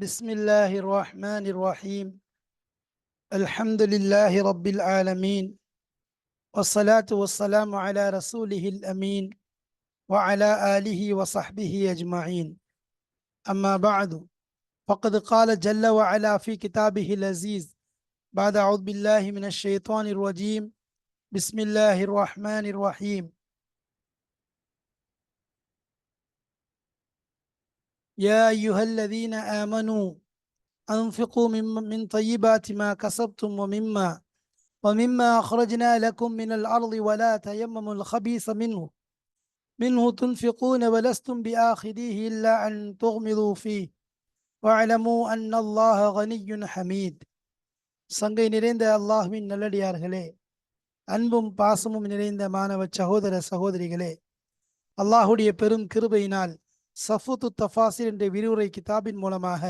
بسم الله الرحمن الرحيم. الحمد لله رب العالمين. والصلاة والسلام على رسوله الأمين وعلى آله وصحبه أجمعين. أما بعد فقد قال جل وعلا في كتابه العزيز بعد أعوذ بالله من الشيطان الرجيم. بسم الله الرحمن الرحيم. يا أيها الذين آمنوا أنفقوا من, من طيبات ما كسبتم ومما ومما أخرجنا لكم من الأرض ولا تيمموا الخبيث منه منه تنفقون ولستم بآخذيه إلا أن تغمضوا فيه واعلموا أن الله غني حميد சங்கை நிறைந்த அல்லாஹ்வின் நல்லடியார்களே அன்பும் பாசமும் நிறைந்த மாணவ சகோதர சகோதரிகளே அல்லாஹுடைய பெரும் கிருபையினால் சஃபுத்து தஃபாசிர் என்ற விரிவுரை கிதாபின் மூலமாக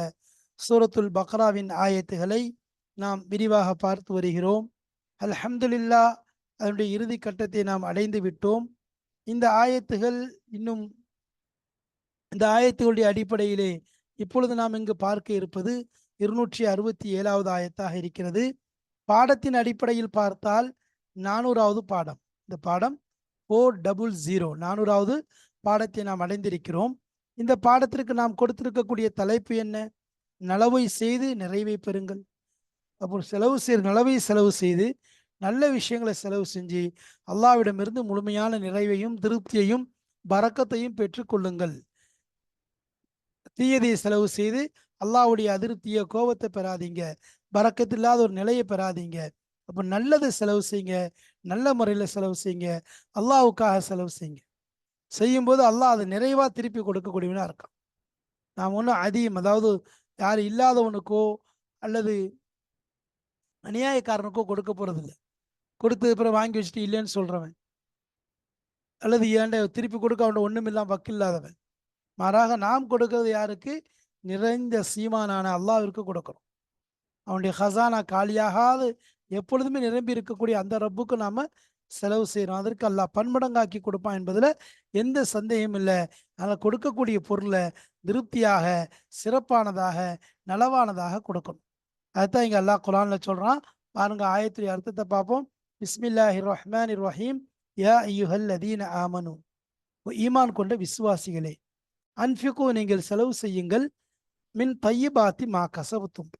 சூரத்துல் பக்ராவின் ஆயத்துகளை நாம் விரிவாக பார்த்து வருகிறோம். அல்ஹம்துலில்லா அதனுடைய இறுதி கட்டத்தை நாம் அடைந்து விட்டோம். இந்த ஆயத்துகள் இன்னும் இந்த ஆயத்துகளுடைய அடிப்படையிலே இப்பொழுது நாம் இங்கு பார்க்க இருப்பது இருநூற்றி அறுபத்தி ஏழாவது ஆயத்தாக இருக்கிறது. பாடத்தின் அடிப்படையில் பார்த்தால் நானூறாவது பாடம். இந்த பாடம் ஃபோர் டபுள் ஜீரோ நானூறாவது பாடத்தை நாம் அடைந்திருக்கிறோம். இந்த பாடத்திற்கு நாம் கொடுத்திருக்கக்கூடிய தலைப்பு என்ன? நலவை செய்து நிறைவை பெறுங்கள். அப்புறம் செலவு செய் நலவை செலவு செய்து நல்ல விஷயங்களை செலவு செஞ்சு அல்லாவிடமிருந்து முழுமையான நிறைவையும் திருப்தியையும் பறக்கத்தையும் பெற்றுக்கொள்ளுங்கள். தீயதை செலவு செய்து அல்லாவுடைய அதிருப்திய கோபத்தை பெறாதீங்க. பறக்கத்தில்லாத ஒரு நிலையை பெறாதீங்க. அப்போ நல்லதை செலவு செய்யுங்க. நல்ல முறையில் செலவு செய்யுங்க. அல்லாவுக்காக செலவு செய்யுங்க. செய்யும்போது அல்லாஹ் அதை நிறைவாக திருப்பி கொடுக்கக்கூடியவனா இருக்கான். நாம் ஒன்றும் அதிகம் அதாவது யார் இல்லாதவனுக்கோ அல்லது அநியாயக்காரனுக்கோ கொடுக்க போகிறதில்ல கொடுத்தது பிறகு வாங்கி வச்சுட்டு இல்லைன்னு சொல்கிறவன் அல்லது ஏண்ட திருப்பி கொடுக்க அவன் ஒன்றும் இல்லாமல் வக்கில்லாதவன் மாறாக நாம் கொடுக்கறது யாருக்கு? நிறைந்த சீமானான அல்லாவிற்கு கொடுக்கணும் அவனுடைய ஹசானா காலியாகாது. எப்பொழுதுமே நிரம்பி இருக்கக்கூடிய அந்த ரப்புக்கு நாம் செலவு செய்கிறோம் அதற்கு அல்லா பன்மடங்காக்கி கொடுப்பான் என்பதில் எந்த சந்தேகமும் இல்லை. அதில் கொடுக்கக்கூடிய பொருளை திருப்தியாக சிறப்பானதாக நலவானதாக கொடுக்கணும். அதுதான் இங்கே அல்லாஹ் குலானில் சொல்கிறான் பாருங்க ஆயத்துடைய அர்த்தத்தை பார்ப்போம். பிஸ்மில்லாஹி ரஹ்மான் ரஹீம் யா ஐயுஹல் அதீன ஆமனு ஈமான் கொண்ட விசுவாசிகளே அன்ஃபிகோ நீங்கள் செலவு செய்யுங்கள். மின் பையபாத்தி மா கசபுத்தும்.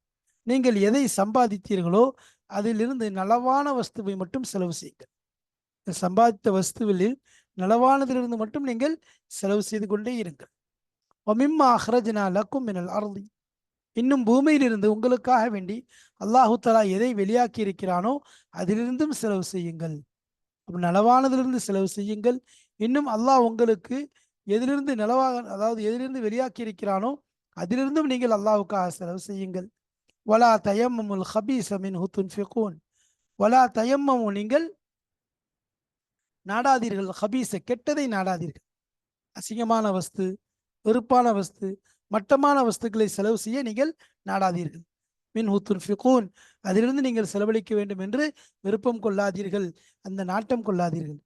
நீங்கள் எதை சம்பாதித்தீர்களோ அதிலிருந்து நலவான வஸ்துவை மட்டும் செலவு செய்யுங்கள். சம்பாதித்த வஸ்துவில் நலவானதிலிருந்து மட்டும் நீங்கள் செலவு செய்து கொண்டே இருங்கள். ஒமிம்மா அஹ்ரஜனா லக்கும் மினல் அருதி. இன்னும் பூமியிலிருந்து உங்களுக்காக வேண்டி அல்லாஹு தலா எதை வெளியாக்கி இருக்கிறானோ அதிலிருந்தும் செலவு செய்யுங்கள். நலவானதிலிருந்து செலவு செய்யுங்கள். இன்னும் அல்லாஹ் உங்களுக்கு எதிலிருந்து நிலவாக அதாவது எதிலிருந்து வெளியாக்கி இருக்கிறானோ அதிலிருந்தும் நீங்கள் அல்லாஹுக்காக செலவு செய்யுங்கள். வலா தயம்மமுல் ஹபீஸ் அமின் ஹுத்துன் ஃபிகூன் வலா தயம்மமும் நீங்கள் நாடாதீர்கள். ஹபீச கெட்டதை நாடாதீர்கள். அசிங்கமான வஸ்து வெறுப்பான வஸ்து மட்டமான வஸ்துக்களை செலவு செய்ய நீங்கள் நாடாதீர்கள். மின் ஹுத்துன் ஃபிகூன் அதிலிருந்து நீங்கள் செலவழிக்க வேண்டும் என்று விருப்பம் கொள்ளாதீர்கள். அந்த நாட்டம் கொள்ளாதீர்கள்.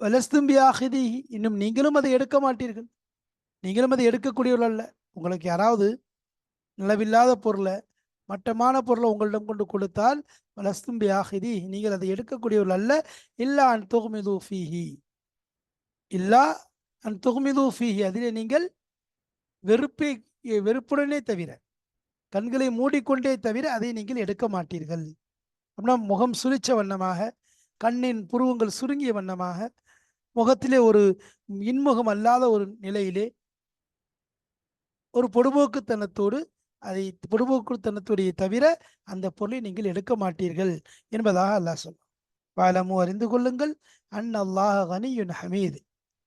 வலஸ்தும்பியாகிதி இன்னும் நீங்களும் அதை எடுக்க மாட்டீர்கள். நீங்களும் அதை எடுக்கக்கூடியவர்கள் அல்ல. உங்களுக்கு யாராவது நிலவில்லாத பொருளை மட்டமான பொருளை உங்களிடம் கொண்டு கொடுத்தால் வலஸ்தும்பி ஆகிதி நீங்கள் அதை எடுக்கக்கூடியவர்கள் அல்ல இல்லா அன் தொகுமிது ஃபீஹி. இல்லா அன் தொகுமிது ஃபீஹி அதிலே நீங்கள் வெறுப்பை வெறுப்புடனே தவிர கண்களை மூடிக்கொண்டே தவிர அதை நீங்கள் எடுக்க மாட்டீர்கள். அப்படின்னா முகம் சுழிச்ச வண்ணமாக கண்ணின் புருவங்கள் சுருங்கிய வண்ணமாக முகத்திலே ஒரு இன்முகம் அல்லாத ஒரு நிலையிலே ஒரு பொடுபோக்குத்தனத்தோடு அதை புடுபோக்குத்தனத்துடைய தவிர அந்த பொருளை நீங்கள் எடுக்க மாட்டீர்கள் என்பதாக அல்லாஹ் சொல்லும் பாலமு அறிந்து கொள்ளுங்கள் அன் அல்லாஹ் கனியுன் ஹமீது.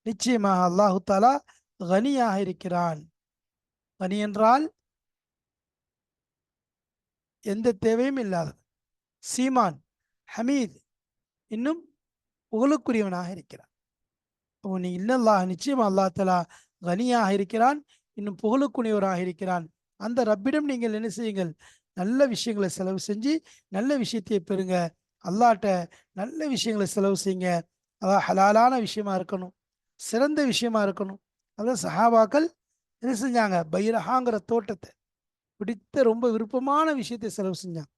நிச்சயமாக அல்லாஹு தாலா கனியாக இருக்கிறான். கனி என்றால் எந்த தேவையும் இல்லாதது சீமான் ஹமீத் இன்னும் புகழுக்குரியவனாக இருக்கிறான். நீ இன்னல்லாஹ் நிச்சயம் அல்லா தலா கனியாக இருக்கிறான் இன்னும் புகழுக்குரியவராக இருக்கிறான். அந்த ரப்பிடம் நீங்கள் என்ன செய்யுங்கள்? நல்ல விஷயங்களை செலவு செஞ்சு நல்ல விஷயத்தை பெறுங்க. அல்லாட்ட நல்ல விஷயங்களை செலவு செய்யுங்க. அதான் ஹலாலான விஷயமா இருக்கணும். சிறந்த விஷயமா இருக்கணும். அதான் சஹாபாக்கள் என்ன செஞ்சாங்க? பைரஹாங்கிற தோட்டத்தை பிடித்த ரொம்ப விருப்பமான விஷயத்தை செலவு செஞ்சாங்க.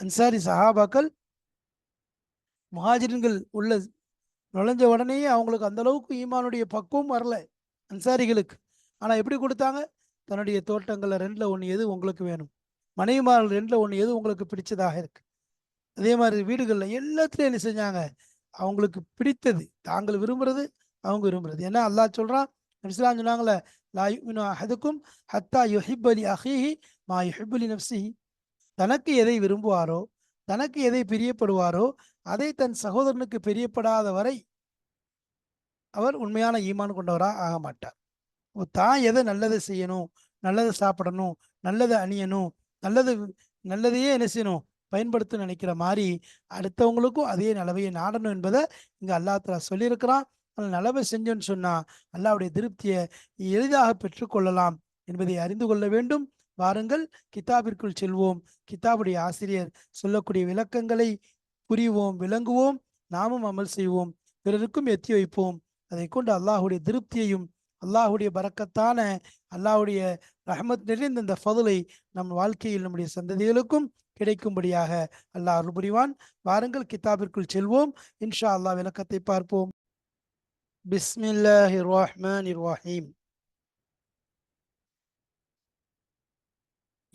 அன்சாரி சஹாபாக்கள் முஹாஜின்கள் உள்ள நுழைஞ்ச உடனேயே அவங்களுக்கு அந்த அளவுக்கு ஈமானுடைய பக்குவம் வரல அன்சாரிகளுக்கு. ஆனால் எப்படி கொடுத்தாங்க? தன்னுடைய தோட்டங்களில் ரெண்டில் ஒன்று எது உங்களுக்கு வேணும்? மனைவிமார்கள் ரெண்டில் ஒன்று எது உங்களுக்கு பிடிச்சதாக இருக்கு? அதே மாதிரி வீடுகளில் எல்லாத்துலேயும் என்ன செஞ்சாங்க? அவங்களுக்கு பிடித்தது. தாங்கள் விரும்புறது அவங்க விரும்புறது. ஏன்னா அல்லாஹ் சொல்கிறான் நபிஸ்லாம் சொன்னாங்களே லா யுமினு அஹதுக்கும் ஹத்தா யுஹிப் அலி அஹிஹி மா யுஹிப் அலி நப்சிஹி தனக்கு எதை விரும்புவாரோ தனக்கு எதை பிரியப்படுவாரோ அதை தன் சகோதரனுக்கு பிரியப்படாத வரை அவர் உண்மையான ஈமான் கொண்டவராக ஆக மாட்டார். தான் எதை நல்லதை செய்யணும் நல்லதை சாப்பிடணும் நல்லதை அணியணும் நல்லது நல்லதையே என்ன செய்யணும் பயன்படுத்த நினைக்கிற மாதிரி அடுத்தவங்களுக்கும் அதே நலவையை நாடணும் என்பதை இங்கே அல்லாத்தலா சொல்லியிருக்கிறான். அந்த நிலவை செஞ்சோன்னு சொன்னால் அல்லாவுடைய திருப்தியை எளிதாக பெற்றுக்கொள்ளலாம் என்பதை அறிந்து கொள்ள வேண்டும். வாருங்கள் கிதாபிற்குள் செல்வோம். கிதாபுடைய ஆசிரியர் சொல்லக்கூடிய விளக்கங்களை புரிவோம் விளங்குவோம். நாமும் அமல் செய்வோம். பிறருக்கும் எத்தி வைப்போம். அதை கொண்டு அல்லாஹுடைய திருப்தியையும் அல்லாஹுடைய பரக்கத்தான அல்லாஹுடைய ரஹமத் நிறைந்த இந்த ஃபதுலை நம் வாழ்க்கையில் நம்முடைய சந்ததிகளுக்கும் கிடைக்கும்படியாக அல்லாஹ் அருள் புரிவான் வாருங்கள் கிதாபிற்குள் செல்வோம் இன்ஷா அல்லாஹ் விளக்கத்தை பார்ப்போம் பிஸ்மில்லாஹி ரஹ்மான் ரஹீம்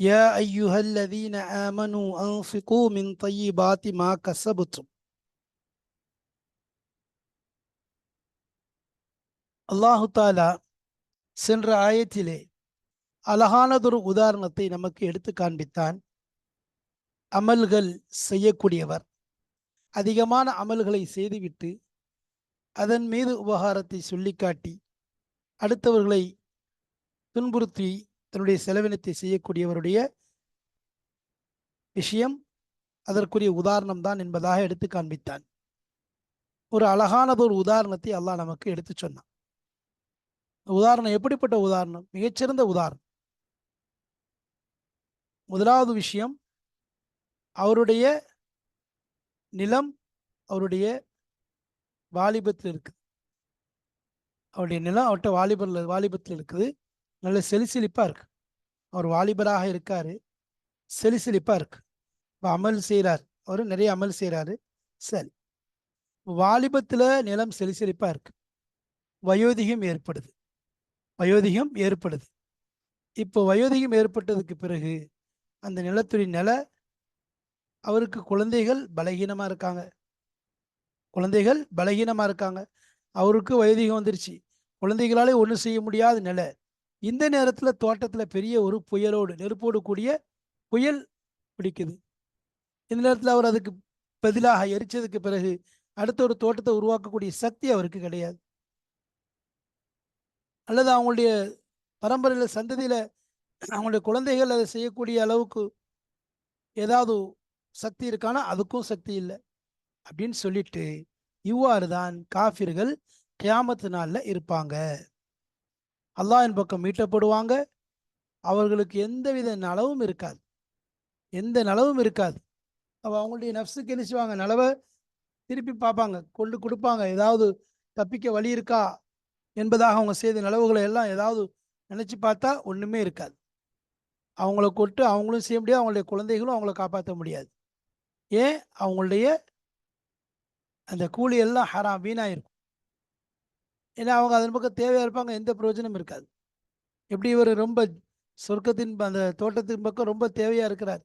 يا أيها الذين آمنوا أنفقوا من طيبات ما كسبتم அல்லாஹு தாலா சென்ற ஆயத்திலே அழகானதொரு உதாரணத்தை நமக்கு எடுத்து காண்பித்தான். அமல்கள் செய்யக்கூடியவர். அதிகமான அமல்களை செய்துவிட்டு அதன் மீது உபகாரத்தை சொல்லிக்காட்டி அடுத்தவர்களை துன்புறுத்தி தன்னுடைய செலவினத்தை செய்யக்கூடியவருடைய விஷயம் அதற்குரிய உதாரணம் தான் என்பதாக எடுத்து காண்பித்தான். ஒரு அழகானதொரு உதாரணத்தை அல்லாஹ் நமக்கு எடுத்து சொன்னான். உதாரணம் எப்படிப்பட்ட உதாரணம்? மிகச்சிறந்த உதாரணம். முதலாவது விஷயம் அவருடைய நிலம் அவருடைய வாலிபத்தில் இருக்குது. அவருடைய நிலம் அவர்கிட்ட வாலிபரில் வாலிபத்தில் இருக்குது. நல்ல செலிசெலிப்பாக இருக்கு. அவர் வாலிபராக இருக்கார். செலிசெலிப்பாக இருக்கு. இப்போ அமல் செய்கிறார் அவர் நிறைய அமல் செய்கிறாரு சரி. வாலிபத்தில் நிலம் செலிசெலிப்பாக இருக்கு. வயோதிகம் ஏற்படுது. வயோதிகம் ஏற்படுது. இப்போ வயோதிகம் ஏற்பட்டதுக்கு பிறகு அந்த நிலத்துறை நில அவருக்கு குழந்தைகள் பலகீனமாக இருக்காங்க. குழந்தைகள் பலகீனமாக இருக்காங்க. அவருக்கு வயோதிகம் வந்துருச்சு. குழந்தைகளாலே ஒன்றும் செய்ய முடியாத நிலை. இந்த நேரத்தில் தோட்டத்தில் பெரிய ஒரு புயலோடு நெருப்போடு கூடிய புயல் பிடிக்குது. இந்த நேரத்தில் அவர் அதுக்கு பதிலாக எரிச்சதுக்கு பிறகு அடுத்த ஒரு தோட்டத்தை உருவாக்கக்கூடிய சக்தி அவருக்கு கிடையாது. அல்லது அவங்களுடைய பரம்பரையில் சந்ததியில் அவங்களுடைய குழந்தைகள் அதை செய்யக்கூடிய அளவுக்கு ஏதாவது சக்தி இருக்கானா? அதுக்கும் சக்தி இல்லை. அப்படின்னு சொல்லிட்டு இவ்வாறு தான் காஃபிர்கள் கியாமத்து நாளில் இருப்பாங்க. அல்லாஹின் பக்கம் மீட்டப்படுவாங்க. அவர்களுக்கு எந்தவித நலவும் இருக்காது. எந்த நலவும் இருக்காது. அப்போ அவங்களுடைய நஃப்ஸுக்கு என்ன செய்வாங்க? நலவை திருப்பி பார்ப்பாங்க. கொண்டு கொடுப்பாங்க. ஏதாவது தப்பிக்க வழி இருக்கா? என்பதாக அவங்க செய்த நிலவுகளை எல்லாம் ஏதாவது நினச்சி பார்த்தா ஒன்றுமே இருக்காது. அவங்கள கொட்டு அவங்களும் செய்ய முடியாது அவங்களுடைய குழந்தைகளும் அவங்கள காப்பாற்ற முடியாது. ஏன்? அவங்களுடைய அந்த கூலி எல்லாம் ஹராம் வீணாயிருக்கும். ஏன்னா அவங்க அதன் பக்கம் தேவையாக இருப்பாங்க எந்த பிரயோஜனமும் இருக்காது. எப்படி இவர் ரொம்ப சொர்க்கத்தின் ப- அந்த தோட்டத்தின் பக்கம் ரொம்ப தேவையாக இருக்கிறார்?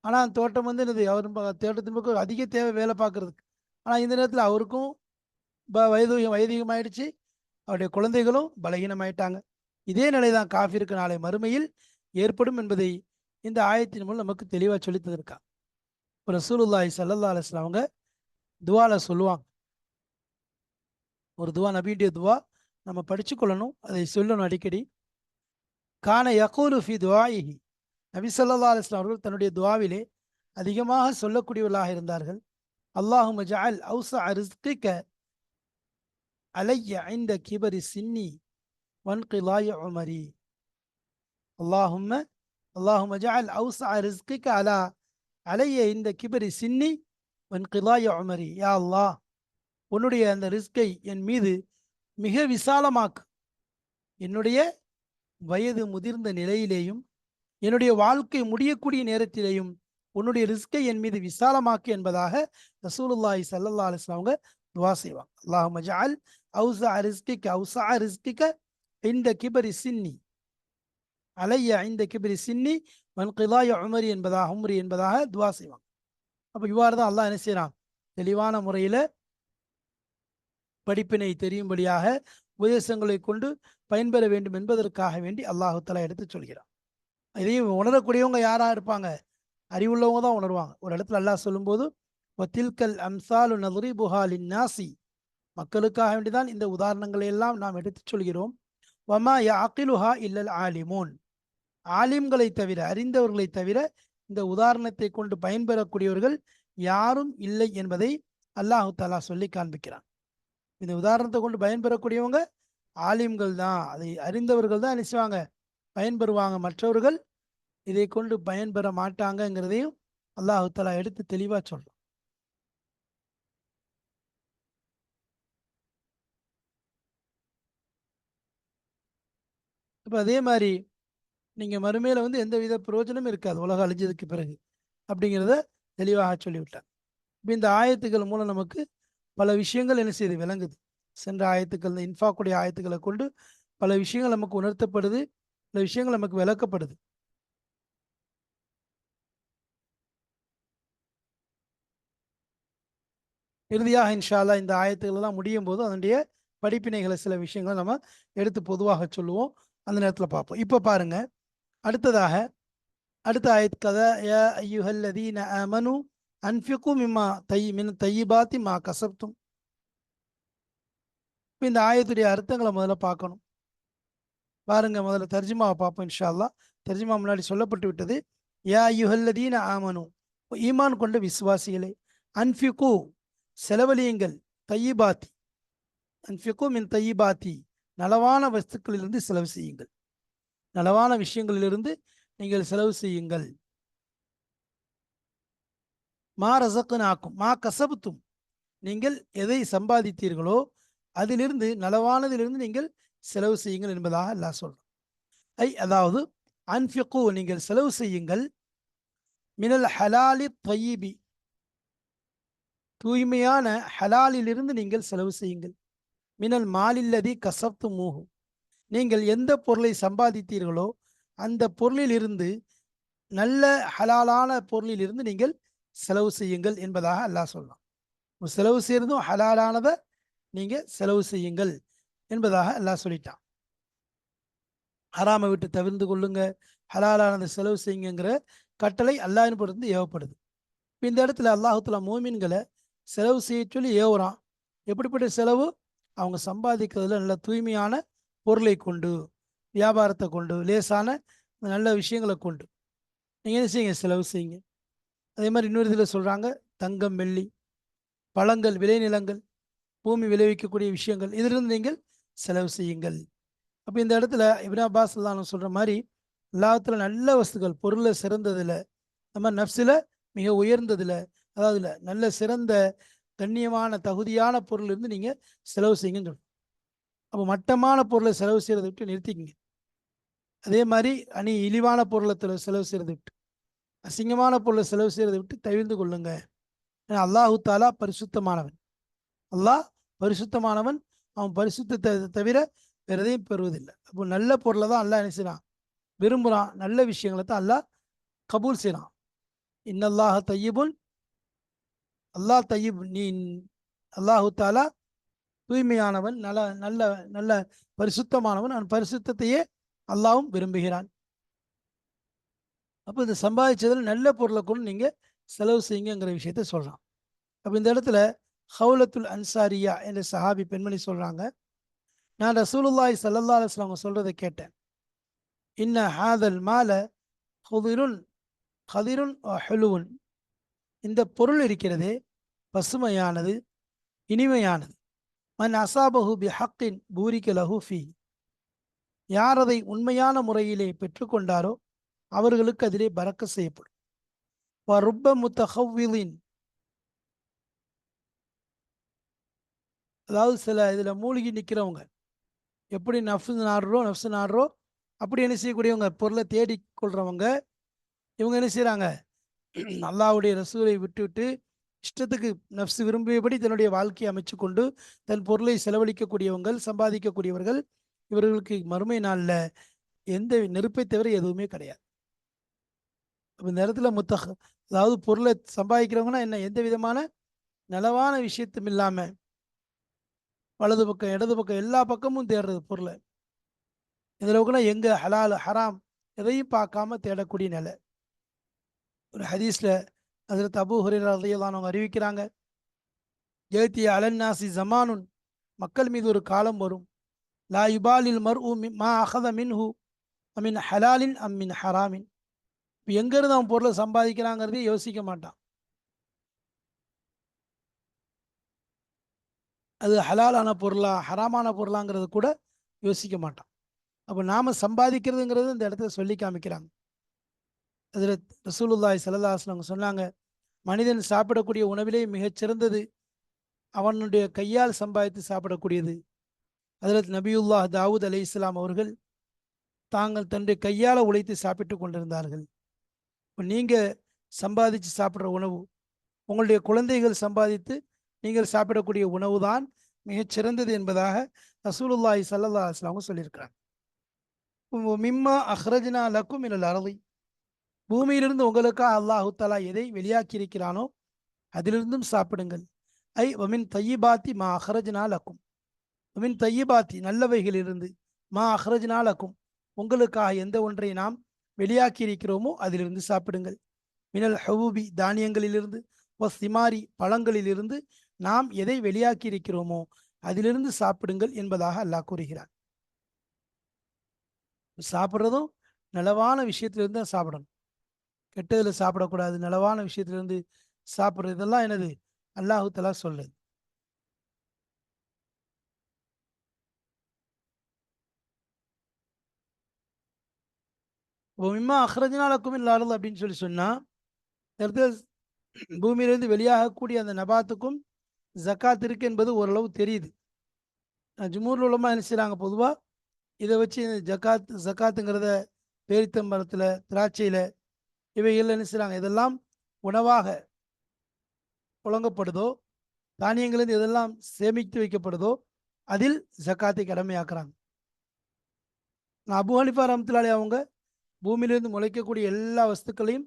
ஆனால் அந்த தோட்டம் வந்து என்னது? அவர் தோட்டத்தின் பக்கம் அதிக தேவை வேலை பார்க்குறதுக்கு. ஆனால் இந்த நேரத்தில் அவருக்கும் ப வயது வயதிகமாயிடுச்சு. அவருடைய குழந்தைகளும் பலகீனமாயிட்டாங்க. இதே நிலை தான் காஃபிற்கு நாளை மறுமையில் ஏற்படும் என்பதை இந்த ஆயத்தின் மூலம் நமக்கு தெளிவாக சொல்லி தந்திருக்கா இப்போ ரசூலுல்லாஹி ஸல்லல்லாஹு அலைஹி அவங்க துவால சொல்லுவாங்க. ஒரு துவா நபியுடைய துவா நம்ம படிச்சு கொள்ளணும் அதை சொல்லணும் அடிக்கடி. கான யகூலு ஃபி துவாயிஹி நபி ஸல்லல்லாஹு அலைஹி அவர்கள் தன்னுடைய துவாவிலே அதிகமாக சொல்லக்கூடியவர்களாக இருந்தார்கள். அல்லாஹு மஜால் அவுசா அரிஸ்கிக்க அலைய ஐந்த கிபரி சின்னி வன்கிலாய உமரி அல்லாஹும்ம அல்லாஹும்ம ஜால் அவுசா ரிஸ்கிக்கு அலா அலைய இந்த கிபரி சின்னி வன்கிலாய உமரி யா அல்லாஹ் உன்னுடைய அந்த ரிஸ்கை என் மீது மிக விசாலமாக்கு. என்னுடைய வயது முதிர்ந்த நிலையிலேயும் என்னுடைய வாழ்க்கை முடியக்கூடிய நேரத்திலேயும் உன்னுடைய ரிஸ்கை என் மீது விசாலமாக்கு என்பதாக ரசூலுல்லாஹி சல்லா அலைஹி அவங்க துவா செய்வாங்க. அல்லாஹ் மஜால் அவுசா ரிஸ்கிக்க அவுசா ரிஸ்கிக்க இந்த கிபரி சின்னி. அலைய இந்த கிபரி சின்னி வன்கிலாய உமரி என்பதாக உமரி என்பதாக துவா செய்வாங்க. அப்போ இவ்வாறு தான் அல்லாஹ் என்ன செய்கிறான் தெளிவான முறையில் படிப்பினை தெரியும்படியாக உபதேசங்களை கொண்டு பயன்பெற வேண்டும் என்பதற்காக வேண்டி அல்லாஹு தலா எடுத்து சொல்கிறான். இதையும் உணரக்கூடியவங்க யாராக இருப்பாங்க? அறிவுள்ளவங்க தான் உணர்வாங்க. ஒரு இடத்துல அல்லாஹ் சொல்லும்போது வத்தில்கல் அம்சாலு நதுரி புகாலின் நாசி மக்களுக்காக வேண்டிதான் இந்த உதாரணங்களை எல்லாம் நாம் எடுத்துச் சொல்கிறோம். வமா யாக்கிலுஹா இல்லல் ஆலிமோன். ஆலிம்களை தவிர அறிந்தவர்களை தவிர இந்த உதாரணத்தை கொண்டு பயன்பெறக்கூடியவர்கள் யாரும் இல்லை என்பதை அல்லாஹு தாலா சொல்லி காண்பிக்கிறான். இந்த உதாரணத்தை கொண்டு பயன்பெறக்கூடியவங்க ஆலிம்கள் தான். அதை அறிந்தவர்கள் தான் நினைச்சுவாங்க பயன்பெறுவாங்க. மற்றவர்கள் இதை கொண்டு பயன்பெற மாட்டாங்கங்கிறதையும் அல்லாஹு தாலா எடுத்து தெளிவா சொல்றான். இப்போ அதே மாதிரி நீங்கள் மறுமையில் வந்து எந்த வித பிரயோஜனமும் இருக்காது. உலகம் அழிஞ்சதுக்கு பிறகு அப்படிங்கிறத தெளிவாக சொல்லிவிட்டார். இப்போ இந்த ஆயத்துக்கள் மூலம் நமக்கு பல விஷயங்கள் என்ன செய்யுது விளங்குது. சென்ற ஆயத்துக்கள் இந்த இன்ஃபாக்குடைய ஆயத்துக்களை கொண்டு பல விஷயங்கள் நமக்கு உணர்த்தப்படுது. பல விஷயங்கள் நமக்கு விளக்கப்படுது. இறுதியாக இன்ஷால்லா இந்த ஆயத்துக்கள் எல்லாம் முடியும் போது அதனுடைய படிப்பினைகளை சில விஷயங்களை நம்ம எடுத்து பொதுவாக சொல்லுவோம். அந்த நேரத்தில் பார்ப்போம். இப்போ பாருங்க. அடுத்ததாக அடுத்த ஆயத் கதை யா ஐயுஹல்லதீன அமனு அன்ஃபிகு மிம்மா தை மின் தையிபாத்தி மா கசப்தும். இப்போ இந்த ஆயத்துடைய அர்த்தங்களை முதல்ல பார்க்கணும். பாருங்க முதல்ல தர்ஜிமாவை பார்ப்போம் இன்ஷா அல்லாஹ் முன்னாடி சொல்லப்பட்டு விட்டது யா யுஹல்லதீன ஆமனு ஈமான் கொண்ட விசுவாசிகளே அன்ஃபிகு செலவழியுங்கள் தையிபாத்தி. அன்ஃபிகு மின் தையிபாத்தி. நலவான வஸ்துக்களிலிருந்து செலவு செய்யுங்கள். நலவான விஷயங்களிலிருந்து நீங்கள் செலவு செய்யுங்கள். மா ரசக்குனாக்கும் மா கசபுத்தும். நீங்கள் எதை சம்பாதித்தீர்களோ அதிலிருந்து நலவானதிலிருந்து நீங்கள் செலவு செய்யுங்கள் என்பதாக எல்லாம் சொல்கிறோம் ஐ அதாவது அன்ஃபிகு நீங்கள் செலவு செய்யுங்கள். மினல் ஹலாலி தொய்யிபி தூய்மையான ஹலாலிலிருந்து நீங்கள் செலவு செய்யுங்கள். மினல் மாலில்லதி கசப்து மூஹு. நீங்கள் எந்த பொருளை சம்பாதித்தீர்களோ அந்த பொருளிலிருந்து நல்ல ஹலாலான பொருளிலிருந்து நீங்கள் செலவு செய்யுங்கள் என்பதாக அல்லாஹ் சொல்லலாம் செலவு செய்யறதும் ஹலாலானதை நீங்க செலவு செய்யுங்கள் என்பதாக அல்லாஹ் சொல்லிட்டான். ஹராமை விட்டு தவிர்ந்து கொள்ளுங்க ஹலாலானதை செலவு செய்யுங்கிற கட்டளை அல்லாஹின்படுத்து ஏவப்படுது. இந்த இடத்துல அல்லாஹுத்துல மோமின்களை செலவு செய்ய சொல்லி ஏவுறான். எப்படிப்பட்ட செலவு? அவங்க சம்பாதிக்கிறதுல நல்ல தூய்மையான பொருளை கொண்டு வியாபாரத்தை கொண்டு லேசான நல்ல விஷயங்களை கொண்டு. நீங்கள் என்ன செய்யுங்க? செலவு செய்யுங்க. அதே மாதிரி இன்னொரு இதில் சொல்கிறாங்க தங்கம் வெள்ளி பழங்கள் விளைநிலங்கள் பூமி விளைவிக்கக்கூடிய விஷயங்கள் இதிலிருந்து நீங்கள் செலவு செய்யுங்கள். அப்போ இந்த இடத்துல இப்னா அப்பாஸ் தான் சொல்கிற மாதிரி எல்லாத்துல நல்ல வஸ்துக்கள் பொருளில் சிறந்ததில் நம்ம நஃப்ஸில் மிக உயர்ந்ததில் அதாவது நல்ல சிறந்த கண்ணியமான தகுதியான பொருள் இருந்து நீங்கள் செலவு செய்யுங்கன்னு சொல்லணும் அப்போ மட்டமான பொருளை செலவு செய்கிறத விட்டு நிறுத்திக்கிங்க. அதே மாதிரி அணி இழிவான பொருளை செலவு செய்கிறத விட்டு அசிங்கமான பொருளை செலவு செய்கிறத விட்டு தவிர்ந்து கொள்ளுங்க. ஏன்னா அல்லாஹு தாலா பரிசுத்தமானவன். அல்லாஹ் பரிசுத்தமானவன். அவன் பரிசுத்தத்தை தவிர வேறு எதையும் பெறுவதில்லை. அப்போ நல்ல பொருளை தான் அல்லாஹ் என்ன செய்றான்? விரும்புகிறான் நல்ல விஷயங்களை தான் அல்லாஹ் கபூல் செய்கிறான் இன்னல்லாஹ தையபுன் அல்லாஹ் தையிப் நீ அல்லாஹு தாலா தூய்மையானவன் நல்ல நல்ல நல்ல பரிசுத்தமானவன். அவன் பரிசுத்தத்தையே அல்லாவும் விரும்புகிறான். அப்போ இந்த சம்பாதிச்சதில் நல்ல பொருளை கொண்டு நீங்கள் செலவு செய்யுங்கிற விஷயத்த சொல்கிறான் அப்போ இந்த இடத்துல ஹவுலத்துல் அன்சாரியா என்ற சஹாபி பெண்மணி சொல்கிறாங்க நான் ரசூலுல்லாய் ஸல்லல்லாஹு அலைஹி அவங்க சொல்கிறத கேட்டேன். இன்ன ஹாதல் மால ஹுதிருன் ஹதிருன் ஹெலுவுன். இந்த பொருள் இருக்கிறதே பசுமையானது இனிமையானது. மன் அசாபஹு பி ஹக்கின் பூரிக்கு லஹூஃபி யார் அதை உண்மையான முறையிலே பெற்றுக்கொண்டாரோ அவர்களுக்கு அதிலே பறக்க செய்யப்படும். வ ருப்ப முத்தஹவ்விலின் அதாவது சில இதில் மூழ்கி நிற்கிறவங்க எப்படி நஃப்ஸ் நாடுறோ நஃப்ஸ் நாடுறோ அப்படி என்ன செய்யக்கூடியவங்க? பொருளை தேடி கொள்றவங்க. இவங்க என்ன செய்கிறாங்க அல்லாவுடைய ரசூலை விட்டுவிட்டு இஷ்டத்துக்கு நப்சு விரும்பியபடி தன்னுடைய வாழ்க்கையை அமைச்சு கொண்டு தன் பொருளை செலவழிக்கக்கூடியவங்கள் சம்பாதிக்கக்கூடியவர்கள் இவர்களுக்கு மறுமை நாளில் எந்த நெருப்பை தவிர எதுவுமே கிடையாது. அப்போ இந்த இடத்துல முத்தக அதாவது பொருளை சம்பாதிக்கிறவங்கன்னா என்ன எந்த விதமான நலவான விஷயத்தும் இல்லாமல் வலது பக்கம் இடது பக்கம் எல்லா பக்கமும் தேடுறது பொருளை. இதில் கூட எங்கே ஹலால் ஹராம் எதையும் பார்க்காம தேடக்கூடிய நிலை. ஒரு ஹதீஸில் அதில் தபு ஹுரேரதையெல்லாம் அறிவிக்கிறாங்க. ஜெயத்திய அலன்னாசி ஜமானுன் மக்கள் மீது ஒரு காலம் வரும். லா யுபாலில் மர் மா அகத மின்ஹு அமின் ஹலாலின் அம்மின் ஹராமின். இப்போ எங்கேருந்து அவன் பொருளை சம்பாதிக்கிறாங்கிறதே யோசிக்க மாட்டான். அது ஹலாலான பொருளா ஹராமான பொருளாங்கிறது கூட யோசிக்க மாட்டான். அப்போ நாம் சம்பாதிக்கிறதுங்கிறது இந்த இடத்துல சொல்லி காமிக்கிறாங்க. அதில் ரசூலுல்லாய் சல்லாஹ் சொன்னாங்க மனிதன் சாப்பிடக்கூடிய உணவிலே மிகச்சிறந்தது அவனுடைய கையால் சம்பாதித்து சாப்பிடக்கூடியது. அதில் நபியுல்லாஹ் தாவூத் அலி இஸ்லாம் அவர்கள் தாங்கள் தன்னுடைய கையால் உழைத்து சாப்பிட்டு கொண்டிருந்தார்கள். இப்போ நீங்கள் சம்பாதிச்சு சாப்பிட்ற உணவு உங்களுடைய குழந்தைகள் சம்பாதித்து நீங்கள் சாப்பிடக்கூடிய உணவு தான் மிகச்சிறந்தது என்பதாக ரசூலுல்லாஹி சல்லா அஸ்லாமும் சொல்லியிருக்கிறாங்க மிம்மா அஹ்ரஜ்னா லக்கும் இல்லை அறதி பூமியிலிருந்து உங்களுக்காக அல்லாஹு தலா எதை வெளியாக்கி இருக்கிறானோ அதிலிருந்தும் சாப்பிடுங்கள். ஐ வமின் தையிபாத்தி மா அஹரஜ்னாலக்கும் லக்கும். வமின் தையிபாத்தி நல்லவைகளிலிருந்து மா அஹரஜ்னாலக்கும் உங்களுக்காக எந்த ஒன்றை நாம் வெளியாக்கி இருக்கிறோமோ அதிலிருந்து சாப்பிடுங்கள். மினல் ஹவுபி தானியங்களிலிருந்து ஒ சிமாரி பழங்களிலிருந்து நாம் எதை வெளியாக்கி இருக்கிறோமோ அதிலிருந்து சாப்பிடுங்கள் என்பதாக அல்லாஹ் கூறுகிறார் சாப்பிட்றதும் நலவான விஷயத்திலிருந்து தான் சாப்பிடணும். கெட்டதில் சாப்பிடக்கூடாது நலவான விஷயத்திலிருந்து சாப்பிட்றது இதெல்லாம் என்னது? அல்லாஹு தலா சொல்லுது. மிம்மா அஹ்ரஜினாலக்கும் இல்லாதது அப்படின்னு சொல்லி சொன்னால் பூமியிலிருந்து வெளியாகக்கூடிய அந்த நபாத்துக்கும் ஜக்காத் இருக்கு என்பது ஓரளவு தெரியுது. ஜுமூர் உலமா என்ன செய்கிறாங்க பொதுவாக இதை வச்சு ஜக்காத் ஜக்காத்துங்கிறத பேரித்தம்பரத்தில் திராட்சையில் இவைகள் என்ன செய்கிறாங்க இதெல்லாம் உணவாக புழங்கப்படுதோ தானியங்களிலிருந்து எதெல்லாம் சேமித்து வைக்கப்படுதோ அதில் ஜக்காத்தை கடமையாக்குறாங்க. அபு ஹனிஃபா ரம்துலாலி அவங்க பூமியிலிருந்து முளைக்கக்கூடிய எல்லா வஸ்துக்களையும்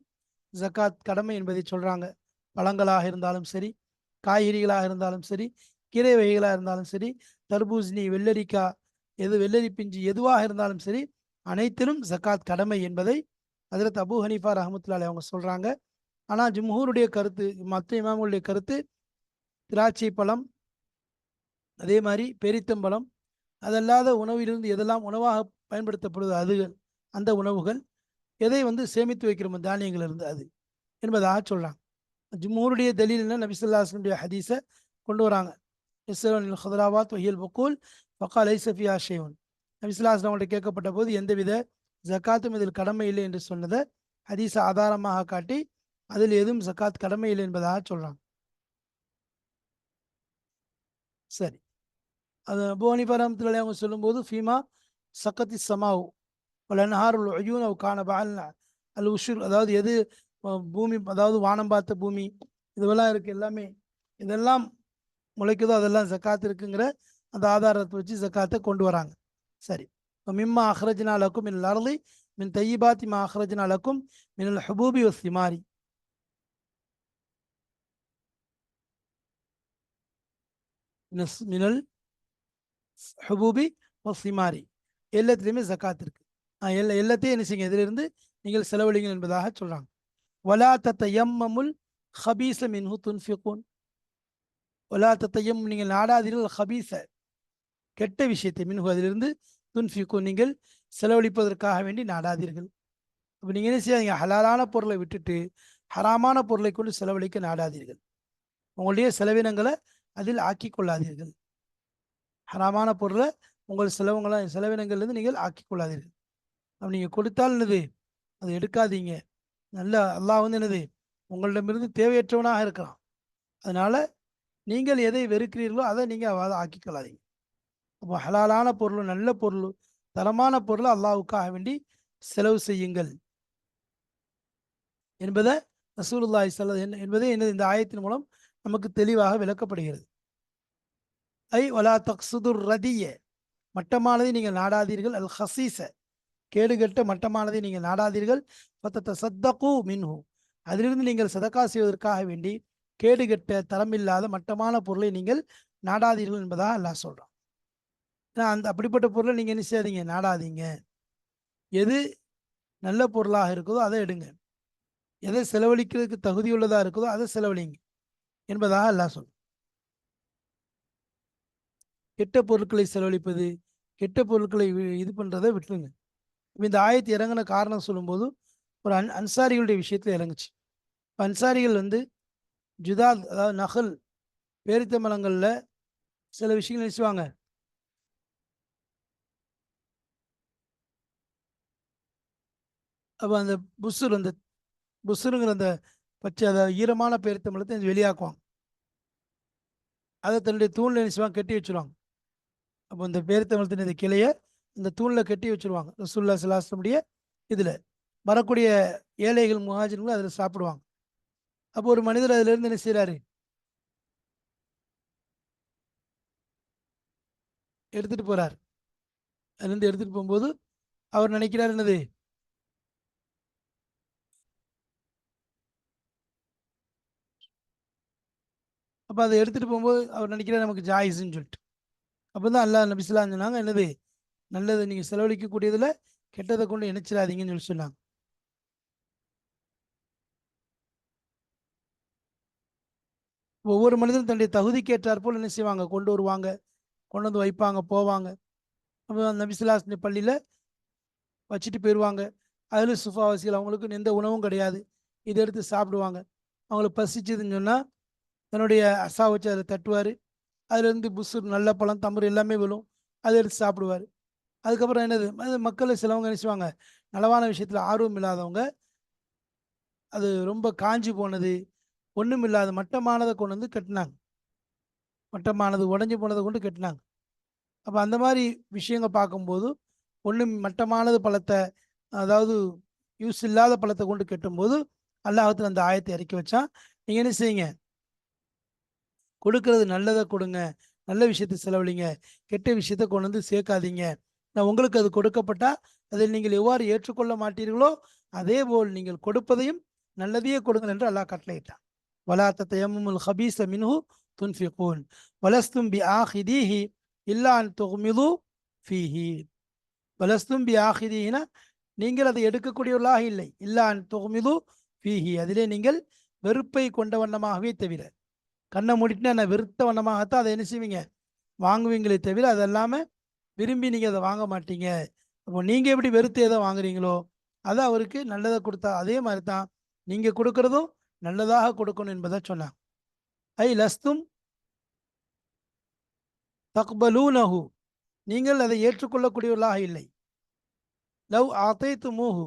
ஜக்காத் கடமை என்பதை சொல்கிறாங்க பழங்களாக இருந்தாலும் சரி காய்கறிகளாக இருந்தாலும் சரி கீரை வகைகளாக இருந்தாலும் சரி தர்பூசணி வெள்ளரிக்காய் எது வெள்ளரி பிஞ்சு எதுவாக இருந்தாலும் சரி அனைத்திலும் ஜக்காத் கடமை என்பதை அதில் அபு ஹனீஃபா ரஹமத்துல்லாலே அவங்க சொல்கிறாங்க ஆனால் ஜும்ஹூருடைய கருத்து மற்ற இமாம்களுடைய கருத்து திராட்சை பழம் அதே மாதிரி பெரித்தம்பழம் அதல்லாத உணவிலிருந்து எதெல்லாம் உணவாக பயன்படுத்தப்படுது அதுகள் அந்த உணவுகள் எதை வந்து சேமித்து வைக்கிறோமோ தானியங்கள் இருந்து அது என்பதாக சொல்கிறாங்க ஜும்மூருடைய தலீல்னா நபிசுல்லாஸ்லமுடைய ஹதீஸை கொண்டு வராங்க. இஸ்லாமில் ஹதராபாத் ஒஹியல் பக்கூல் பக்கா ஐசஃபியா ஷேவன் நபிசுல்லாஸ்லாம் அவங்கள்ட்ட கேட்கப்பட்ட போது எந்தவித ஜக்காத்தும் இதில் கடமை இல்லை என்று சொன்னதை ஹதீஸை ஆதாரமாக காட்டி அதில் எதுவும் ஜக்காத் கடமை இல்லை என்பதாக சொல்கிறாங்க சரி. அது போனி பரமத்தில் அவங்க சொல்லும்போது ஃபீமா சக்கத்தி சமாவு நஹாருல் அயூன் அவ் காண பால் அல் உஷுர் அதாவது எது பூமி அதாவது வானம் பார்த்த பூமி இதுவெல்லாம் இருக்குது எல்லாமே. இதெல்லாம் முளைக்குதோ அதெல்லாம் ஜக்காத் இருக்குங்கிற அந்த ஆதாரத்தை வச்சு ஜக்காத்தை கொண்டு வராங்க. சரி. மிம்மா அஹ்ரஜினா லக்கும் மின் அர்லி மின் தையிபாத்தி மா அஹ்ரஜினா லக்கும் மின் ஹபூபி ஒ சிமாரி மினல் ஹபூபி ஒ சிமாரி எல்லாத்துலேயுமே ஜக்காத் இருக்கு. எல்லா எல்லாத்தையும் என்ன செய்யுங்க? இதிலிருந்து நீங்கள் செலவழிங்க என்பதாக சொல்கிறாங்க வலா தத்தையம்முல் ஹபீச மின்ஹு துன்ஃபிகூன் வலா தத்தையம் நீங்கள் நாடாதீர்கள் ஹபீச கெட்ட விஷயத்தை மின்ஹு அதிலிருந்து துன்ஃபிக்கும் நீங்கள் செலவழிப்பதற்காக வேண்டி நாடாதீர்கள். அப்போ நீங்கள் என்ன செய்யாதீங்க? ஹலாலான பொருளை விட்டுட்டு ஹராமான பொருளை கொண்டு செலவழிக்க நாடாதீர்கள். உங்களுடைய செலவினங்களை அதில் ஆக்கி கொள்ளாதீர்கள். ஹராமான பொருளை உங்கள் செலவுங்களை செலவினங்கள்லேருந்து நீங்கள் ஆக்கி கொள்ளாதீர்கள். அப்போ நீங்கள் கொடுத்தால் என்னது? அதை எடுக்காதீங்க. நல்ல அல்லாஹ் வந்து என்னது? உங்களிடமிருந்து தேவையற்றவனாக இருக்கலாம் அதனால் நீங்கள் எதை வெறுக்கிறீர்களோ அதை நீங்கள் அதை ஆக்கிக்கொள்ளாதீங்க அப்போ ஹலாலான பொருள் நல்ல பொருள் தரமான பொருளை அல்லாஹ்வுக்காக வேண்டி செலவு செய்யுங்கள். என்பதை ரசூலுல்லாஹி ஸல்லல்லாஹு என்ன என்பதை என்ன இந்த ஆயத்தின் மூலம் நமக்கு தெளிவாக விளக்கப்படுகிறது. ஐ வலா தக்சுதுர் ரதிய மட்டமானதை நீங்கள் நாடாதீர்கள். அல் ஹசீச கேடுகட்ட மட்டமானதை நீங்கள் நாடாதீர்கள். பத்தத்த சத்தகு மின்ஹு. அதிலிருந்து நீங்கள் சதக்கா செய்வதற்காக வேண்டி கேடுகட்ட தரமில்லாத மட்டமான பொருளை நீங்கள் நாடாதீர்கள் என்பதாக அல்லாஹ் சொல்கிறோம் ஏன்னா அந்த அப்படிப்பட்ட பொருளை நீங்கள் என்ன செய்யாதீங்க நாடாதீங்க. எது நல்ல பொருளாக இருக்குதோ அதை எடுங்க. எதை செலவழிக்கிறதுக்கு தகுதியுள்ளதாக இருக்குதோ அதை செலவழிங்க என்பதாக எல்லாம் சொல்லும் கெட்ட பொருட்களை செலவழிப்பது கெட்ட பொருட்களை இது பண்ணுறதை விட்டுருங்க. இந்த ஆயத்து இறங்கின காரணம் சொல்லும்போது ஒரு அன் அன்சாரிகளுடைய விஷயத்தில் இறங்குச்சு. அன்சாரிகள் வந்து ஜுதாத் அதாவது நகல் பேரித்த மலங்களில் சில விஷயங்கள் நினைச்சுவாங்க அப்போ அந்த புசுர் அந்த புசுருங்கிற அந்த பச்சை அதை ஈரமான பேரித்த வெளியாக்குவாங்க. அதை தன்னுடைய தூணில் நினைச்சுவாங்க கட்டி வச்சிருவாங்க. அப்போ இந்த பேரித்தமிழத்தின் இந்த கிளையை இந்த தூணில் கட்டி வச்சிருவாங்க. ரசூல்லா சிலாசனுடைய இதில். வரக்கூடிய ஏழைகள் முஹாஜின்களும் அதில் சாப்பிடுவாங்க. அப்போ ஒரு மனிதர் அதிலிருந்து என்ன செய்கிறாரு எடுத்துகிட்டு போகிறார் அதுலேருந்து எடுத்துகிட்டு போகும்போது அவர் நினைக்கிறார் என்னது? அப்போ அதை எடுத்துகிட்டு போகும்போது அவர் நினைக்கிறார் நமக்கு ஜாயிஸ்ன்னு சொல்லிட்டு. அப்போ தான் அல்லாஹ் நபிசுல்லா சொன்னாங்க என்னது நல்லது நீங்கள் செலவழிக்கக்கூடியதில் கெட்டதை கொண்டு இணைச்சிடாதீங்கன்னு சொல்லி சொன்னாங்க. ஒவ்வொரு மனிதனும் தன்னுடைய தகுதிக்கு கேட்டார் போல் என்ன செய்வாங்க? கொண்டு வருவாங்க கொண்டு வந்து வைப்பாங்க போவாங்க. அப்போ நபிசுல்லாஸ் பள்ளியில் வச்சுட்டு போயிடுவாங்க அதில் சுஃபாவாசிகள் அவங்களுக்கு எந்த உணவும் கிடையாது. இதை எடுத்து சாப்பிடுவாங்க. அவங்களுக்கு பசிச்சதுன்னு சொன்னால் தன்னுடைய அசா வச்சு அதில் தட்டுவார். அதுலேருந்து புஸ்ஸு நல்ல பழம் தம்பு எல்லாமே விழும். அதை எடுத்து சாப்பிடுவார். அதுக்கப்புறம் என்னது? அது மக்களை சிலவங்க நினைச்சுவாங்க நலவான விஷயத்தில் ஆர்வம் இல்லாதவங்க அது ரொம்ப காஞ்சி போனது ஒன்றும் இல்லாத மட்டமானதை கொண்டு வந்து கட்டினாங்க. மட்டமானது உடஞ்சி போனதை கொண்டு கட்டினாங்க. அப்போ அந்த மாதிரி விஷயங்கள் பார்க்கும்போது ஒன்றும் மட்டமானது பழத்தை அதாவது யூஸ் இல்லாத பழத்தை கொண்டு கட்டும்போது அல்லாஹத்தில் அந்த ஆயத்தை இறக்கி வச்சான். நீங்கள் என்ன செய்யுங்க? கொடுக்கறது நல்லதை கொடுங்க. நல்ல விஷயத்தை செலவழிங்க. கெட்ட விஷயத்த கொண்டு வந்து சேர்க்காதீங்க. நான் உங்களுக்கு அது கொடுக்கப்பட்டா அதை நீங்கள் எவ்வாறு ஏற்றுக்கொள்ள மாட்டீர்களோ அதே போல் நீங்கள் கொடுப்பதையும் நல்லதையே கொடுங்கள் என்று அல்லாஹ் கட்டளையிட்டான். வலா தயமுல் ஹபீஸ மின்ஹு துன்ஃபிகூன். வலஸ்தும் பி ஆஹிதீஹி இல்லான் அன் ஃபீஹி. வலஸ்தும் பி ஆஹிதீஹினா நீங்கள் அதை எடுக்கக்கூடியவர்களாக இல்லை. இல்லான் அன் ஃபீஹி. அதிலே நீங்கள் வெறுப்பை கொண்ட வண்ணமாகவே தவிர. கண்ணை மூடிட்டு நான் விருத்த வண்ணமாகத்தான் அதை என்ன செய்வீங்க? வாங்குவீங்களே தவிர அது எல்லாமே விரும்பி நீங்கள் அதை வாங்க மாட்டீங்க. அப்போ நீங்கள் எப்படி வெறுத்து எதை வாங்குறீங்களோ அதை அவருக்கு நல்லதை கொடுத்தா அதே மாதிரி தான் நீங்கள் கொடுக்கறதும் நல்லதாக கொடுக்கணும் என்பதை சொன்னாங்க. ஐ லஸ்தும் தக்பலூனஹு. நீங்கள் அதை ஏற்றுக்கொள்ளக்கூடியவர்களாக இல்லை. லவ் ஆத்தைத்து மூஹு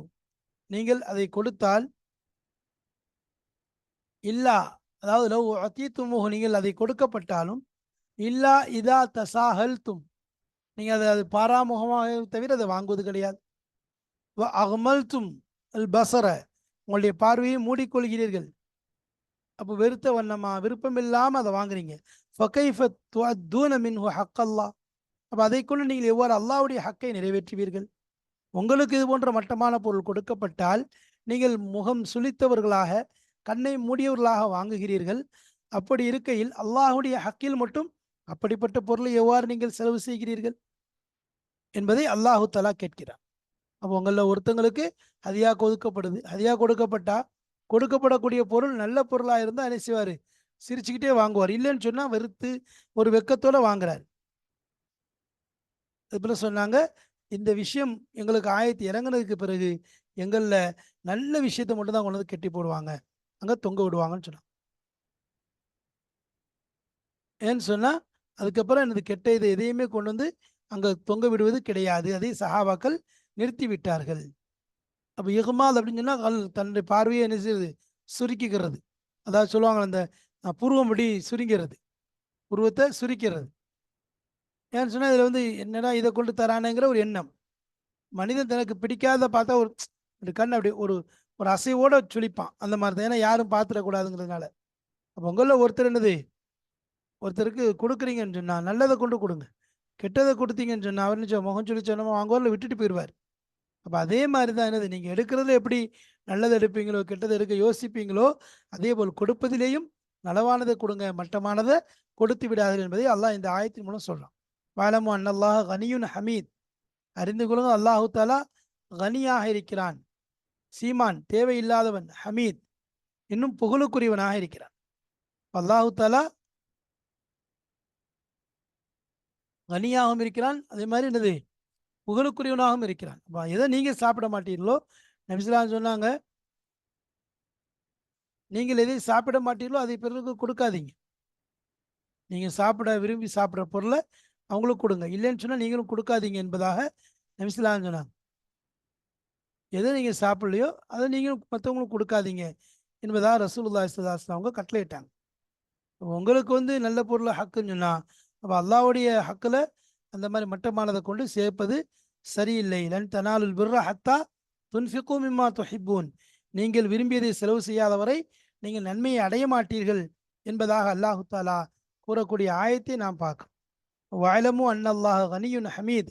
நீங்கள் அதை கொடுத்தால் இல்லா. அதாவது லவ் அத்தீத்துமுஹு நீங்கள் அதை கொடுக்கப்பட்டாலும் இல்லா இதா தசாஹல்தும் நீங்கள் அதை அது பாராமுகமாக தவிர அதை வாங்குவது கிடையாது. வ அகமல்தும் அல் பசர உங்களுடைய பார்வையை மூடிக்கொள்கிறீர்கள். அப்போ வெறுத்த வண்ணமா விருப்பம் இல்லாமல் அதை வாங்குறீங்க. ஃபகைஃப மின்ஹு ஹக்கல்லா அப்போ அதை கொண்டு நீங்கள் எவ்வாறு அல்லாவுடைய ஹக்கை நிறைவேற்றுவீர்கள்? உங்களுக்கு இது போன்ற மட்டமான பொருள் கொடுக்கப்பட்டால் நீங்கள் முகம் சுழித்தவர்களாக கண்ணை மூடியவர்களாக வாங்குகிறீர்கள். அப்படி இருக்கையில் அல்லாஹுடைய ஹக்கில் மட்டும் அப்படிப்பட்ட பொருளை எவ்வாறு நீங்கள் செலவு செய்கிறீர்கள்? என்பதை அல்லாஹு தலா கேட்கிறார் அப்போ உங்களில் ஒருத்தங்களுக்கு ஹதியா ஒதுக்கப்படுது ஹதியா கொடுக்கப்பட்டா கொடுக்கப்படக்கூடிய பொருள் நல்ல பொருளாக இருந்தால் என்ன செய்வார்? சிரிச்சுக்கிட்டே வாங்குவார். இல்லைன்னு சொன்னால் வெறுத்து ஒரு வெக்கத்தோடு வாங்குறாரு. அதுபோல சொன்னாங்க இந்த விஷயம் எங்களுக்கு ஆயத்து இறங்குனதுக்கு பிறகு எங்களில் நல்ல விஷயத்தை மட்டும்தான் கொண்டு வந்து கட்டி போடுவாங்க. அங்கே தொங்க விடுவாங்கன்னு சொன்னாங்க ஏன்னு சொன்னால் அதுக்கப்புறம் எனது கெட்ட இதை எதையுமே கொண்டு வந்து அங்கே தொங்க விடுவது கிடையாது. அதை சஹாபாக்கள் நிறுத்தி விட்டார்கள். அப்போ இஹ்மால் அப்படின்னு சொன்னால் கல் தன்னுடைய பார்வையை என்ன செய்யுது சுருக்கிக்கிறது. அதாவது சொல்லுவாங்க அந்த அஹ், புருவம் சுருங்கிறது. புருவத்தை சுருக்கிறது. ஏன்னு சொன்னால் இதில் வந்து என்னடா இதை கொண்டு தரானேங்கிற ஒரு எண்ணம். மனிதன் தனக்கு பிடிக்காத பார்த்தா ஒரு ஒரு கண் அப்படி ஒரு ஒரு அசைவோட சுழிப்பான். அந்த மாதிரி தான். ஏன்னா யாரும் பார்த்துடக்கூடாதுங்கிறதுனால. அப்போ உங்களில் ஒருத்தர் என்னது? ஒருத்தருக்கு கொடுக்குறீங்கன்னு சொன்னால் நல்லதை கொண்டு கொடுங்க. கெட்டதை கொடுத்தீங்கன்னு சொன்னால் அவர் நிச்சயம் முகம் சொல்லி சொன்னோமோ அவங்க ஊரில் விட்டுட்டு போயிடுவார். அப்போ அதே மாதிரி தான் என்னது? நீங்கள் எடுக்கிறதுல எப்படி நல்லதை எடுப்பீங்களோ கெட்டதை எடுக்க யோசிப்பீங்களோ அதே போல் கொடுப்பதிலேயும் நலவானதை கொடுங்க மட்டமானதை கொடுத்து விடாதீர்கள் என்பதை அல்லாஹ் இந்த ஆயத்தின் மூலம் சொல்கிறான் வாலமு அன்னல்லாஹ் கனியுன் ஹமீத். அறிந்து கொள்ளுங்க அல்லாஹு தாலா கனியாக இருக்கிறான். சீமான் தேவையில்லாதவன் ஹமீத் இன்னும் புகழுக்குரியவனாக இருக்கிறான். அல்லாஹு தாலா கனியாகவும் இருக்கிறான். அதே மாதிரி என்னது? புகழுக்குரியவனாகவும் இருக்கிறான். அப்போ எதை நீங்க சாப்பிட மாட்டீர்களோ? நபிசுலாம் சொன்னாங்க நீங்கள் எதை சாப்பிட மாட்டீர்களோ அதை பிறருக்கு கொடுக்காதீங்க. நீங்க சாப்பிட விரும்பி சாப்பிட்ற பொருளை அவங்களுக்கு கொடுங்க. இல்லைன்னு சொன்னா நீங்களும் கொடுக்காதீங்க என்பதாக நபிசுலாம் சொன்னாங்க. எதை நீங்கள் சாப்பிடலையோ அதை நீங்கள் மற்றவங்களுக்கு கொடுக்காதீங்க என்பதாக ரசூலுல்லாஹி ஸல்லல்லாஹு அவங்க கட்டளையிட்டாங்க. அப்ப உங்களுக்கு வந்து நல்ல பொருளை ஹக்குன்னு சொன்னால் அப்போ அல்லாஹ்வுடைய ஹக்கில் அந்த மாதிரி மட்டமானதை கொண்டு சேர்ப்பது சரியில்லை. லன் தனாலுல் பிர்ரா ஹத்தா துன்ஃபிகு மிம்மா துஹிப்பூன். நீங்கள் விரும்பியதை செலவு செய்யாதவரை நீங்கள் நன்மையை அடைய மாட்டீர்கள் என்பதாக அல்லாஹு தாலா கூறக்கூடிய ஆயத்தை நாம் பார்க்கணும் வயலமு அன்னல்லாஹ் கனியுன் ஹமீத்.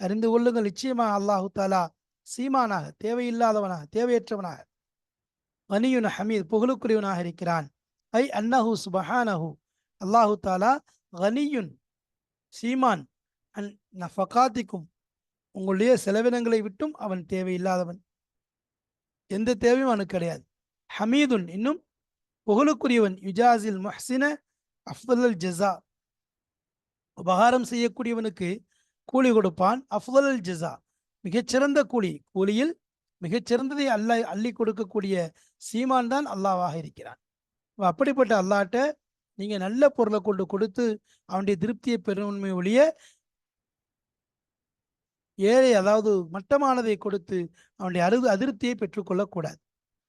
அறிந்து கொள்ளுங்கள் நிச்சயமாக அல்லாஹு தாலா சீமானாக தேவையில்லாதவனாக தேவையற்றவனாக. வனியுன் ஹமீத் புகழுக்குரியவனாக இருக்கிறான். ஐ அன்னஹு சுபஹானஹு. அல்லாஹு தாலா கனியுன் சீமான் அன் நஃபகாத்திக்கும் உங்களுடைய செலவினங்களை விட்டும் அவன் தேவையில்லாதவன். எந்த தேவையும் அவனுக்கு கிடையாது. ஹமீதுன் இன்னும் புகழுக்குரியவன். யுஜாசில் முஹ்சின அஃதல் ஜஸா. உபகாரம் செய்யக்கூடியவனுக்கு கூலி கொடுப்பான். அஃதல் ஜஸா. மிகச்சிறந்த கூலி. கூலியில் மிகச்சிறந்ததை அல்ல அள்ளி கொடுக்கக்கூடிய சீமான் தான் அல்லாவாக இருக்கிறான். அப்படிப்பட்ட அல்லாட்ட நீங்க நல்ல பொருளை கொண்டு கொடுத்து அவனுடைய திருப்தியை பெறும் ஒழிய ஏழை அதாவது மட்டமானதை கொடுத்து அவனுடைய அரு அதிருப்தியை பெற்றுக்கொள்ளக்கூடாது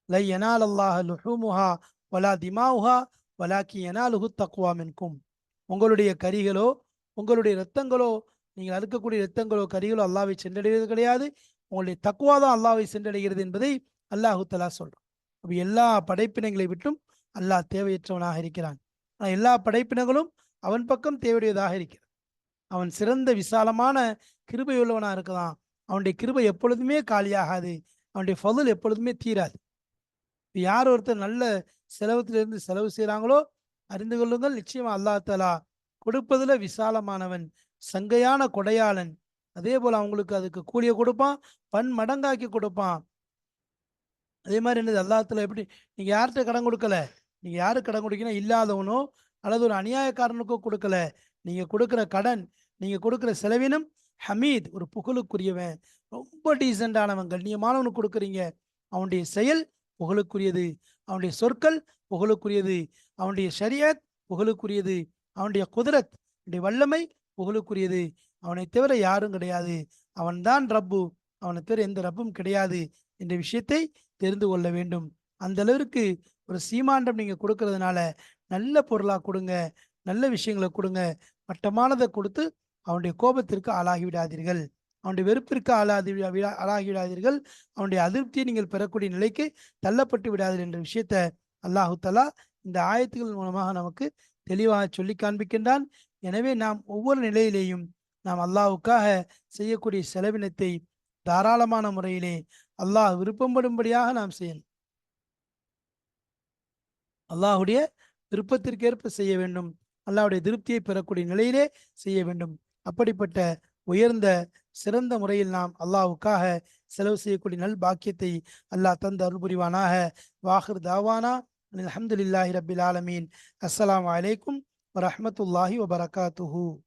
லை எனால் அல்லாஹ் லுஹூமுஹா வலா திமாவுஹா வலாக்கி எனால் தக்குவா மின்கும். உங்களுடைய கரிகளோ உங்களுடைய இரத்தங்களோ நீங்கள் அறுக்கக்கூடிய ரத்தங்களோ கரிகளோ அல்லாவை சென்றடைவது கிடையாது. உங்களுடைய தக்குவா தான் அல்லாவை சென்றடைகிறது என்பதை அல்லாஹு தலா சொல்றான். அப்ப எல்லா படைப்பினங்களை விட்டும் அல்லாஹ் தேவையற்றவனாக இருக்கிறான். ஆனால் எல்லா படைப்பினங்களும் அவன் பக்கம் தேவையுடையதாக இருக்கிறது. அவன் சிறந்த விசாலமான கிருபை உள்ளவனா இருக்கலாம் அவனுடைய கிருபை எப்பொழுதுமே காலியாகாது. அவனுடைய ஃபதுல் எப்பொழுதுமே தீராது. யார் ஒருத்தர் நல்ல செலவத்திலிருந்து செலவு செய்கிறாங்களோ அறிந்து கொள்ளுங்கள். நிச்சயமா அல்லா தலா கொடுப்பதுல விசாலமானவன் சங்கையான கொடையாளன். அதே போல அவங்களுக்கு அதுக்கு கூலிய கொடுப்பான் பன் மடங்காக்கி கொடுப்பான். அதே மாதிரி என்னது அல்லாத்துல எப்படி நீங்க யார்கிட்ட கடன் கொடுக்கல? நீங்க யாருக்கு கடன் கொடுக்கணும் இல்லாதவனோ அல்லது ஒரு அநியாயக்காரனுக்கோ கொடுக்கல. நீங்க கொடுக்குற கடன் நீங்க கொடுக்குற செலவினம் ஹமீத் ஒரு புகழுக்குரியவன். ரொம்ப டீசெண்டானவன் கண்ணியமானவனுக்கு கொடுக்குறீங்க. அவனுடைய செயல் புகழுக்குரியது. அவனுடைய சொற்கள் புகழுக்குரியது. அவனுடைய ஷரியத் புகழுக்குரியது. அவனுடைய குதிரத் அவனுடைய வல்லமை புகழுக்குரியது. அவனை தவிர யாரும் கிடையாது. அவன்தான் ரப்பு. அவனை தவிர எந்த ரப்பும் கிடையாது என்ற விஷயத்தை தெரிந்து கொள்ள வேண்டும். அந்த அளவிற்கு ஒரு சீமாண்டம் நீங்கள் கொடுக்கறதுனால நல்ல பொருளாக கொடுங்க. நல்ல விஷயங்களை கொடுங்க. மட்டமானதை கொடுத்து அவனுடைய கோபத்திற்கு ஆளாகி விடாதீர்கள் அவனுடைய வெறுப்பிற்கு ஆளாதி விடா- ஆளாகி விடாதீர்கள் அவனுடைய அதிருப்தியை நீங்கள் பெறக்கூடிய நிலைக்கு தள்ளப்பட்டு விடாதீர்கள் என்ற விஷயத்தை அல்லாஹு தலா இந்த ஆயத்துகள் மூலமாக நமக்கு தெளிவாக சொல்லி காண்பிக்கின்றான். எனவே நாம் ஒவ்வொரு நிலையிலேயும் நாம் அல்லாவுக்காக செய்யக்கூடிய செலவினத்தை தாராளமான முறையிலே அல்லாஹ் விருப்பப்படும்படியாக நாம் செய்யணும். அல்லாஹுடைய விருப்பத்திற்கேற்ப செய்ய வேண்டும். அல்லாஹ்வுடைய திருப்தியை பெறக்கூடிய நிலையிலே செய்ய வேண்டும். அப்படிப்பட்ட உயர்ந்த சிறந்த முறையில் நாம் அல்லாவுக்காக செலவு செய்யக்கூடிய நல் பாக்கியத்தை அல்லாஹ் தந்த அருள் புரிவானாக வாஹர் தாவானா. அலமதுல்லாஹி ரபில் ஆலமீன். அஸ்ஸலாமு ورحمة الله وبركاته.